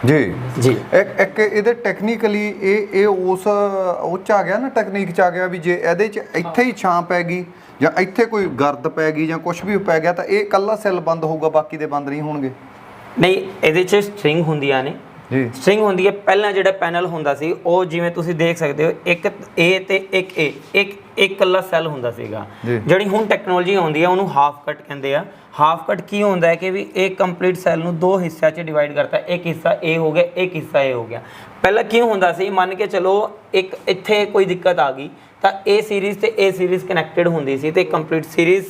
ਜੀ। ਜੀ। ਇੱਕ ਇੱਕ ਇਹਦੇ ਟੈਕਨੀਕਲੀ ਇਹ ਇਹ ਉਸ ਉਹ ਚ ਆ ਗਿਆ ਨਾ ਟੈਕਨੀਕ ਚ ਆ ਗਿਆ ਵੀ ਜੇ ਇਹਦੇ ਚ ਇੱਥੇ ਹੀ ਛਾਂ ਪੈ ਗਈ ਜਾਂ ਇੱਥੇ ਕੋਈ ਗਰਦ ਪੈ ਗਈ ਜਾਂ ਕੁਝ ਵੀ ਪੈ ਗਿਆ ਤਾਂ ਇਹ ਕੱਲਾ ਸੈੱਲ ਬੰਦ ਹੋਊਗਾ ਬਾਕੀ ਦੇ ਬੰਦ ਨਹੀਂ ਹੋਣਗੇ। ਨਹੀਂ ਇਹਦੇ 'ਚ ਸਟ੍ਰਿੰਗ ਹੁੰਦੀਆਂ ਨੇ। ਜੀ। ਸਟ੍ਰਿੰਗ ਹੁੰਦੀ ਹੈ ਪਹਿਲਾਂ ਜਿਹੜਾ ਪੈਨਲ ਹੁੰਦਾ ਸੀ ਉਹ ਜਿਵੇਂ ਤੁਸੀਂ ਦੇਖ ਸਕਦੇ ਹੋ ਇੱਕ A ਤੇ ਇੱਕ A ਇੱਕ ਇੱਕ ਇਕੱਲਾ ਸੈੱਲ ਹੁੰਦਾ ਸੀਗਾ। ਜਿਹੜੀ ਹੁਣ ਟੈਕਨੋਲੋਜੀ ਆਉਂਦੀ ਹੈ ਉਹਨੂੰ ਹਾਫ ਕੱਟ ਕਹਿੰਦੇ ਆ। ਹਾਫ ਕੱਟ ਕੀ ਹੁੰਦਾ ਹੈ ਕਿ ਵੀ ਇੱਕ ਕੰਪਲੀਟ ਸੈੱਲ ਨੂੰ ਦੋ ਹਿੱਸਿਆਂ 'ਚ ਡਿਵਾਈਡ ਕਰਤਾ ਇੱਕ ਹਿੱਸਾ A ਹੋ ਗਿਆ ਇੱਕ ਹਿੱਸਾ A ਹੋ ਗਿਆ। ਪਹਿਲਾਂ ਕੀ ਹੁੰਦਾ ਸੀ ਮੰਨ ਕੇ ਚਲੋ ਇੱਕ ਇੱਥੇ ਕੋਈ ਦਿੱਕਤ ਆ ਗਈ ਤਾਂ A ਸੀਰੀਜ਼ ਤੇ A ਸੀਰੀਜ਼ ਕਨੈਕਟਡ ਹੁੰਦੀ ਸੀ ਤੇ ਕੰਪਲੀਟ ਸੀਰੀਜ਼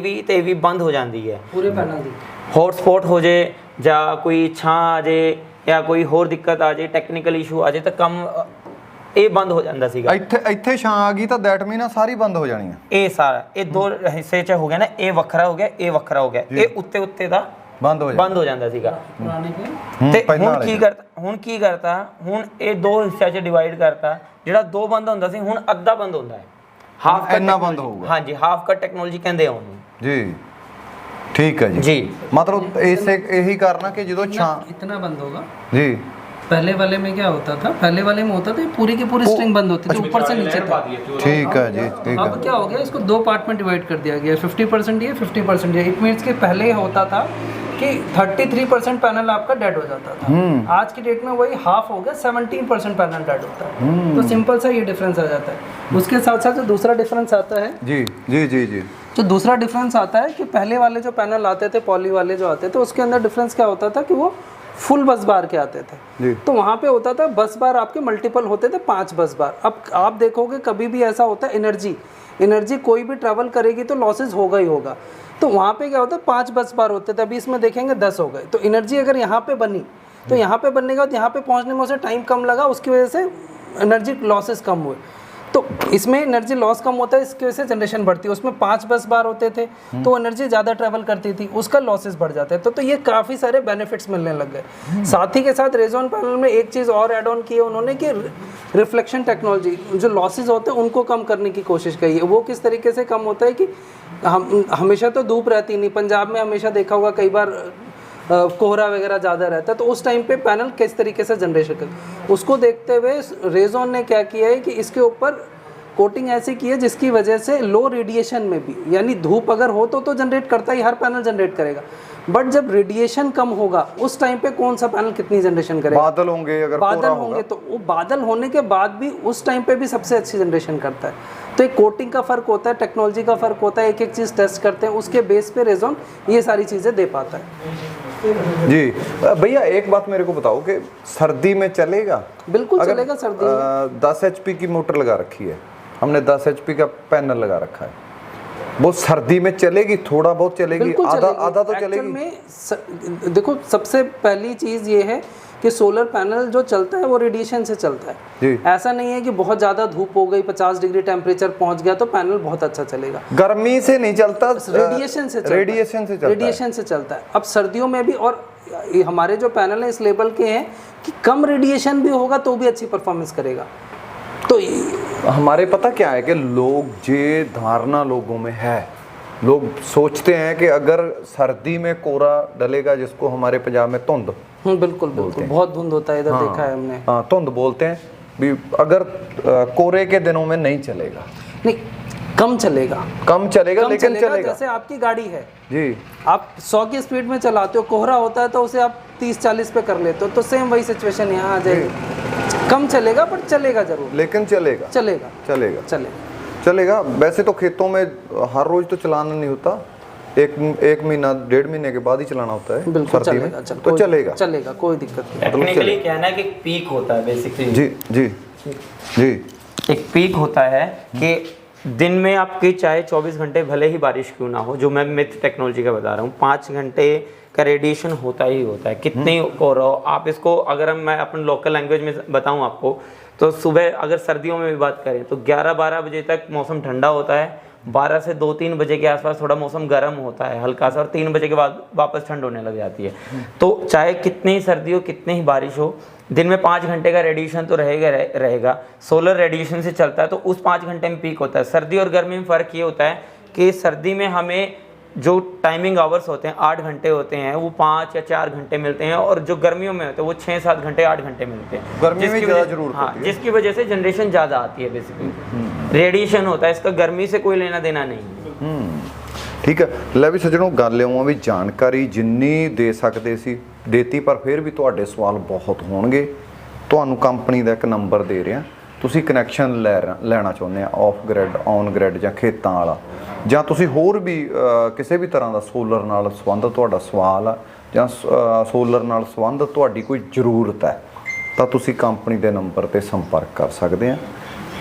ਵੀ ਤੇ ਵੀ ਬੰਦ ਹੋ ਜਾਂਦੀ ਹੈ। ਪੂਰੇ ਪੈਨਲ ਦੀ। ਹੌਟਸਪੌਟ ਹੋ ਜੇ ਜਾਂ ਕੋਈ ਛਾਂ ਆ ਜੇ ਜਾਂ ਕੋਈ ਹੋਰ ਦਿੱਕਤ ਆ ਜੇ ਟੈਕਨੀਕਲ ਇਸ਼ੂ ਆ ਜੇ ਤਾਂ ਕੰਮ ਇਹ ਬੰਦ ਹੋ ਜਾਂਦਾ ਸੀਗਾ। ਇੱਥੇ ਇੱਥੇ ਛਾਂ ਆ ਗਈ ਤਾਂ ਦੈਟ ਮੀਨ ਆ ਸਾਰੀ ਬੰਦ ਹੋ ਜਾਣੀ ਆ। ਇਹ ਸਾਰਾ ਇਹ ਦੋ ਹਿੱਸੇ ਚ ਹੋ ਗਿਆ ਨਾ ਇਹ ਵੱਖਰਾ ਹੋ ਗਿਆ ਇਹ ਵੱਖਰਾ ਹੋ ਗਿਆ। ਇਹ ਉੱਤੇ ਉੱਤੇ ਦਾ ਬੰਦ ਹੋ ਜਾਣੀ ਬੰਦ ਹੋ ਜਾਂਦਾ ਸੀਗਾ। ਤੇ ਪਹਿਲਾਂ ਹੁਣ ਕੀ। ਕਰਤਾ ਹੁਣ ਕੀ ਕਰਤਾ ਹੁਣ ਇਹ ਦੋ ਹਿੱਸਿਆਂ ਚ ਡਿਵਾਈਡ ਕਰਤਾ ਜਿਹੜਾ ਦੋ ਬੰਦ ਹੁੰਦਾ ਸੀ ਹੁਣ ਅੱਧਾ ਬੰਦ ਹੁੰਦਾ ਹੈ। ਹਾਫ ਇੰਨਾ ਬੰਦ ਹੋਊਗਾ। ਹਾਂਜੀ ਹਾਫ ਕੱਟ ਟੈਕਨੋਲੋਜੀ ਕਹਿੰਦੇ ਆ ਉਹਨੂੰ ਜੀ ਠੀਕ ਹੈ ਜੀ ਜੀ ਮਤਲਬ ਇਸੇ ਇਹੀ ਕਰਨਾ ਕਿ ਜਦੋਂ ਛਾਂ इतना बंद होगा ਜੀ पहले वाले में क्या होता था पहले वाले में होता था ये पूरी की पूरी स्ट्रिंग बंद होती थी ऊपर से नीचे तक ਠੀਕ ਹੈ ਜੀ ਠੀਕ अब ਹੈ क्या हो गया इसको दो पार्ट में डिवाइड कर दिया गया फिफ्टी परसेंट ये फिफ्टी परसेंट ये इट मीन्स कि पहले होता था कि 33 परसेंट पैनल आपका डेड हो जाता था। हम्म। आज की डेट में वही हाफ़ हो गया 17 परसेंट पैनल डेड होता है। हम्म। तो सिंपल सा ये डिफरेंस आ जाता है। उसके साथ साथ जो दूसरा डिफरेंस आता है जी जी जी जी। तो दूसरा डिफरेंस आता है कि पहले वाले जो पैनल आते थे पॉली वाले जो आते थे उसके अंदर डिफरेंस क्या होता था कि वो फुल बस बार के आते थे। तो वहाँ पे होता था बस बार आपके मल्टीपल होते थे पाँच बस बार। अब आप देखोगे कभी भी ऐसा होता है एनर्जी एनर्जी कोई भी ट्रैवल करेगी तो लॉसेज होगा ही होगा। तो वहाँ पे क्या होता है पाँच बस बार होते थे अभी इसमें देखेंगे दस हो गए। तो एनर्जी अगर यहाँ पे बनी तो यहाँ पे बनने के बाद यहाँ पे पहुँचने में उसे टाइम कम लगा उसकी वजह से एनर्जी लॉसेज कम हुए। तो इसमें एनर्जी लॉस कम होता है इसकी वजह से जनरेशन बढ़ती है। उसमें पाँच बस बार होते थे तो एनर्जी ज़्यादा ट्रैवल करती थी उसका लॉसेस बढ़ जाते हैं। तो तो ये काफ़ी सारे बेनिफिट्स मिलने लग गए। साथ ही के साथ रेजोन पैनल में एक चीज़ और एड ऑन की है उन्होंने कि रिफ्लेक्शन टेक्नोलॉजी जो लॉसेज होते हैं उनको कम करने की कोशिश करी है। वो किस तरीके से कम होता है कि हम हमेशा तो धूप रहती नहीं पंजाब में हमेशा देखा होगा कई बार कोहरा वगैरह ज़्यादा रहता है तो उस टाइम पे पैनल किस तरीके से जनरेशन कर उसको देखते हुए रेजोन ने क्या किया है कि इसके ऊपर कोटिंग ऐसी की है जिसकी वजह से लो रेडिएशन में भी यानी धूप अगर हो तो तो जनरेट करता ही हर पैनल जनरेट करेगा। बट जब रेडिएशन कम होगा उस टाइम पे कौन सा पैनल कितनी जनरेशन करेगा? बादल होंगे अगर बादल होंगे। तो वो बादल होने के बाद भी उस टाइम पे भी सबसे अच्छी जनरेशन करता है। तो एक कोटिंग का फ़र्क होता है टेक्नोलॉजी का फ़र्क होता है एक एक चीज़ टेस्ट करते हैं उसके बेस पे रेजोन ये सारी चीज़ें दे पाता है। जी। भैया एक बात मेरे को बताओ कि सर्दी में चलेगा? बिल्कुल चलेगा सर्दी में। दस 10 एचपी की मोटर लगा रखी है। हमने 10 एचपी का पैनल लगा रखा है। वो सर्दी में चलेगी थोड़ा बहुत चलेगी आधा आधा तो चलेगी। में स, देखो सबसे पहली चीज़ ये है कि सोलर पैनल जो चलता है वो रेडिएशन से चलता है। जी। ऐसा नहीं है कि बहुत ज़्यादा धूप हो गई 50 डिग्री टेम्परेचर पहुँच गया तो पैनल बहुत अच्छा चलेगा। गर्मी से नहीं चलता रेडिएशन से है। रेडिएशन से रेडिएशन से चलता है। अब सर्दियों में भी और हमारे जो पैनल है इस लेवल के हैं कि कम रेडिएशन भी होगा तो भी अच्छी परफॉर्मेंस करेगा। तो हमारे पता क्या है कि लोग ये धारणा लोगों में है। लोग सोचते हैं कि अगर सर्दी में कोरा डलेगा जिसको हमारे पंजाब में धुंध बिल्कुल बिल्कुल। बहुत धुंध होता है इधर हाँ, देखा है हमने। हाँ धुंध बोलते हैं। भी अगर अ, कोहरे के दिनों में नहीं चलेगा। नहीं कम चलेगा। कम चलेगा कम लेकिन चलेगा चलेगा। जैसे आपकी गाड़ी है। जी। आप 100 की स्पीड में चलाते हो कोहरा होता है तो उसे आप 30-40 पे कर लेते हो तो सेम वही सिचुएशन यहाँ आ जाएगी। कम चलेगा बट चलेगा ज़रूर। लेकिन चलेगा। चलेगा। चलेगा। चलेगा। चलेगा। वैसे तो खेतों में हर रोज तो चलाना नहीं होता। एक एक महीना डेढ़ महीने के बाद ही चलाना होता है बिल्कुल सर्दी चलेगा में। चल, तो कोई- चलेगा। चलेगा कोई दिक्कत नहीं। टेक्निकली कहना है कि पीक होता है बेसिकली जी जी जी। एक पीक होता है कि दिन में आपकी चाहे 24 घंटे भले ही बारिश क्यों ना हो जो मैं मिथ टेक्नोलॉजी का बता रहा हूँ पाँच घंटे का रेडिएशन होता ही होता है। कितनी हो रहा हो आप इसको अगर हम मैं अपन लोकल लैंग्वेज में बताऊँ आपको तो सुबह अगर सर्दियों में भी बात करें तो 11-12 बजे तक मौसम ठंडा होता है 12 से 2-3 बजे के आसपास थोड़ा मौसम गर्म होता है हल्का सा और तीन बजे के बाद वापस ठंड होने लग जाती है। तो चाहे कितनी ही सर्दी हो कितनी ही बारिश हो दिन में पाँच घंटे का रेडिएशन तो रहेगा रहे, रहेगा। सोलर रेडिएशन से चलता है तो उस पाँच घंटे में पीक होता है। सर्दी और गर्मी में फ़र्क ये होता है कि सर्दी में हमें जो टाइमिंग आवर्स होते हैं आठ घंटे होते हैं वो पाँच या चार घंटे मिलते हैं और जो गर्मियों में होते हैं वो छः सात घंटे आठ घंटे मिलते हैं गर्मी में जिसकी ज़्यादा वजह- ज़रूरत हाँ होती है। जिसकी वजह से जनरेशन ज़्यादा आती है बेसिकली रेडिएशन होता है इसका गर्मी से कोई लेना देना नहीं है ਠੀਕ ਹੈ ਲੈ ਵੀ ਸੱਜਣੋ ਗੱਲ ਇਉਂ ਆ ਵੀ ਜਾਣਕਾਰੀ ਜਿੰਨੀ ਦੇ ਸਕਦੇ ਸੀ ਦੇਤੀ ਪਰ ਫਿਰ ਵੀ ਤੁਹਾਡੇ ਸਵਾਲ ਬਹੁਤ ਹੋਣਗੇ ਤੁਹਾਨੂੰ ਕੰਪਨੀ ਦਾ ਇੱਕ ਨੰਬਰ ਦੇ ਰਿਹਾ ਤੁਸੀਂ ਕਨੈਕਸ਼ਨ ਲੈ ਰ- ਲੈਣਾ ਚਾਹੁੰਦੇ ਆ ਆਫ ਗ੍ਰਿਡ ਔਨ ਗ੍ਰਿਡ ਜਾਂ ਖੇਤਾਂ ਵਾਲਾ। ਜਾਂ ਤੁਸੀਂ ਹੋਰ ਵੀ ਕਿਸੇ ਵੀ ਤਰ੍ਹਾਂ ਦਾ ਸੋਲਰ ਨਾਲ ਸੰਬੰਧਿਤ ਤੁਹਾਡਾ ਸਵਾਲ ਆ, ਜਾਂ ਸੋਲਰ ਨਾਲ ਸੰਬੰਧਿਤ ਤੁਹਾਡੀ ਕੋਈ ਜ਼ਰੂਰਤ ਹੈ, ਤਾਂ ਤੁਸੀਂ ਕੰਪਨੀ ਦੇ ਨੰਬਰ ਤੇ ਸੰਪਰਕ ਕਰ ਸਕਦੇ ਆ।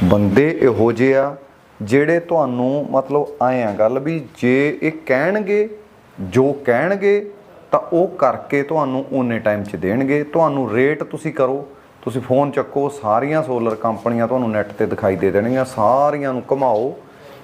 ਬੰਦੇ ਇਹੋ ਜਿਹੇ ਆ, ਜਿਹੜੇ ਤੁਹਾਨੂੰ ਮਤਲਬ ਆਏ ਆ ਗੱਲ ਵੀ ਜੇ ਇਹ ਕਹਿਣਗੇ, ਜੋ ਕਹਿਣਗੇ, ਤਾਂ ਉਹ ਕਰਕੇ ਤੁਹਾਨੂੰ ਓਨੇ ਟਾਈਮ 'ਚ ਦੇਣਗੇ। ਤੁਹਾਨੂੰ ਰੇਟ ਤੁਸੀਂ ਕਰੋ ਤੁਸੀਂ ਫੋਨ ਚੱਕੋ ਸਾਰੀਆਂ ਸੋਲਰ ਕੰਪਨੀਆਂ ਤੁਹਾਨੂੰ ਨੈੱਟ ਤੇ ਦਿਖਾਈ ਦੇ ਦੇਣਗੀਆਂ। ਸਾਰੀਆਂ ਨੂੰ ਘੁਮਾਓ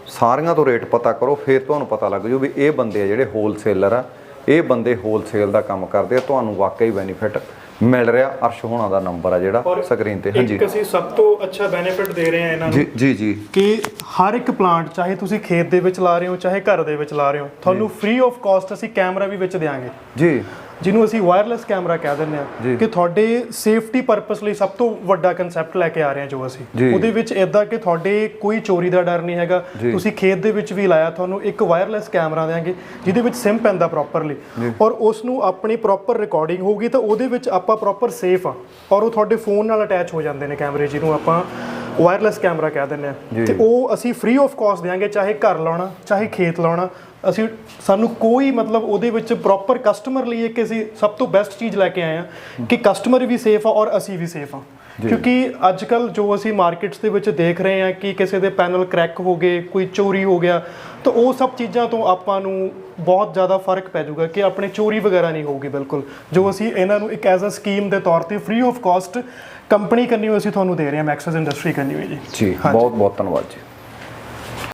ਸਾਰੀਆਂ ਤੋਂ ਰੇਟ ਪਤਾ ਕਰੋ ਫਿਰ ਤੁਹਾਨੂੰ ਪਤਾ ਲੱਗ ਜੂ ਵੀ ਇਹ ਬੰਦੇ ਆ ਜਿਹੜੇ ਹੋਲਸੇਲਰ ਆ। ਇਹ ਬੰਦੇ ਹੋਲਸੇਲ ਦਾ ਕੰਮ ਕਰਦੇ ਆ ਤੁਹਾਨੂੰ ਵਾਕਈ ਬੈਨੀਫਿਟ ਮਿਲ ਰਿਹਾ। ਅਰਸ਼ ਹੋਣਾ ਦਾ ਨੰਬਰ ਆ ਜਿਹੜਾ ਸਕਰੀਨ ਤੇ। ਹਾਂਜੀ। ਇੱਕ ਅਸੀਂ ਸਭ ਤੋਂ ਅੱਛਾ ਬੈਨੀਫਿਟ ਦੇ ਰਹੇ ਹਾਂ ਇਹਨਾਂ ਨੂੰ। ਜੀ ਜੀ ਜੀ। ਕਿ ਹਰ ਇੱਕ ਪਲਾਂਟ ਚਾਹੇ ਤੁਸੀਂ ਖੇਤ ਦੇ ਵਿੱਚ ਲਾ ਰਹੇ ਹੋ ਚਾਹੇ ਘਰ ਦੇ ਵਿੱਚ ਲਾ ਰਹੇ ਹੋ ਤੁਹਾਨੂੰ ਫ੍ਰੀ ਆਫ ਕਾਸਟ ਅਸੀਂ ਕੈਮਰਾ ਵੀ ਵਿੱਚ ਦੇਵਾਂਗੇ ਜੀ। ਜਿਹਨੂੰ ਅਸੀਂ ਵਾਇਰਲੈਸ ਕੈਮਰਾ ਕਹਿ ਦਿੰਦੇ। ਆ ਕਿ ਤੁਹਾਡੇ ਸੇਫਟੀ ਪਰਪਸ ਲਈ ਸਭ ਤੋਂ ਵੱਡਾ ਕਨਸੈਪਟ ਲੈ ਕੇ ਆ ਰਹੇ ਹਾਂ ਜੋ ਅਸੀਂ। ਉਹਦੇ ਵਿੱਚ ਇਦਾਂ ਕਿ ਤੁਹਾਡੇ ਕੋਈ ਚੋਰੀ ਦਾ ਡਰ ਨਹੀਂ ਹੈਗਾ। ਤੁਸੀਂ ਖੇਤ ਦੇ ਵਿੱਚ ਵੀ ਲਾਇਆ ਤੁਹਾਨੂੰ ਇੱਕ ਵਾਇਰਲੈਸ ਕੈਮਰਾ ਦੇਾਂਗੇ ਜਿਹਦੇ ਵਿੱਚ ਸਿਮ ਪੈਂਦਾ ਪ੍ਰੋਪਰਲੀ ਔਰ ਉਸ ਨੂੰ ਆਪਣੀ ਪ੍ਰੋਪਰ ਰਿਕਾਰਡਿੰਗ ਹੋਊਗੀ ਤਾਂ ਉਹਦੇ ਵਿੱਚ ਆਪਾਂ ਪ੍ਰੋਪਰ ਸੇਫ ਆ ਔਰ ਉਹ ਤੁਹਾਡੇ ਫੋਨ ਨਾਲ ਅਟੈਚ ਹੋ ਜਾਂਦੇ ਨੇ ਕੈਮਰੇ ਜਿਹਨੂੰ ਆਪਾਂ ਵਾਇਰਲੈਸ ਕੈਮਰਾ ਕਹਿ ਦਿੰਦੇ ਆ। ਤੇ ਉਹ ਅਸੀਂ ਫ੍ਰੀ ਆਫ ਕਾਸਟ ਦੇਾਂਗੇ ਚਾਹੇ ਘਰ ਲਾਉਣਾ ਚਾਹੇ ਖੇਤ ਲਾਉਣਾ ਅਸੀਂ ਸਾਨੂੰ ਕੋਈ ਮਤਲਬ ਉਹਦੇ ਵਿੱਚ ਪ੍ਰੋਪਰ ਕਸਟਮਰ ਲਈ ਇੱਕ ਅਸੀਂ ਸਭ ਤੋਂ ਬੈਸਟ ਚੀਜ਼ ਲੈ ਕੇ ਆਏ ਆ ਕਿ ਕਸਟਮਰ ਵੀ ਸੇਫ ਆ ਔਰ ਅਸੀਂ ਵੀ ਸੇਫ ਆ। ਕਿਉਂਕਿ ਅੱਜ ਕੱਲ ਜੋ ਅਸੀਂ ਮਾਰਕੀਟਸ ਦੇ ਵਿੱਚ ਦੇਖ ਰਹੇ ਆ ਕਿ ਕਿਸੇ ਦੇ ਪੈਨਲ ਕ੍ਰੈਕ ਹੋ ਗਏ ਕੋਈ ਚੋਰੀ ਹੋ ਗਿਆ ਤਾਂ ਉਹ ਸਭ ਚੀਜ਼ਾਂ ਤੋਂ ਆਪਾਂ ਨੂੰ ਬਹੁਤ ਜ਼ਿਆਦਾ ਫ਼ਰਕ ਪੈ ਜਾਊਗਾ ਕਿ ਆਪਣੇ ਚੋਰੀ ਵਗੈਰਾ ਨਹੀਂ ਹੋਊਗੀ ਬਿਲਕੁਲ। ਜੋ ਅਸੀਂ ਇਹਨਾਂ ਨੂੰ ਇੱਕ ਐਜ਼ ਅ ਸਕੀਮ ਦੇ ਤੌਰ ਤੇ ਫ੍ਰੀ ਆਫ ਕਾਸਟ ਕੰਪਨੀ ਕਰਨੀ ਹੋਈ ਅਸੀਂ ਤੁਹਾਨੂੰ ਦੇ ਰਹੇ ਹਾਂ ਮੈਕਸਸ ਇੰਡਸਟਰੀ ਕਰਨੀ ਹੋਈ ਜੀ। ਜੀ ਬਹੁਤ ਬਹੁਤ ਧੰਨਵਾਦ ਜੀ।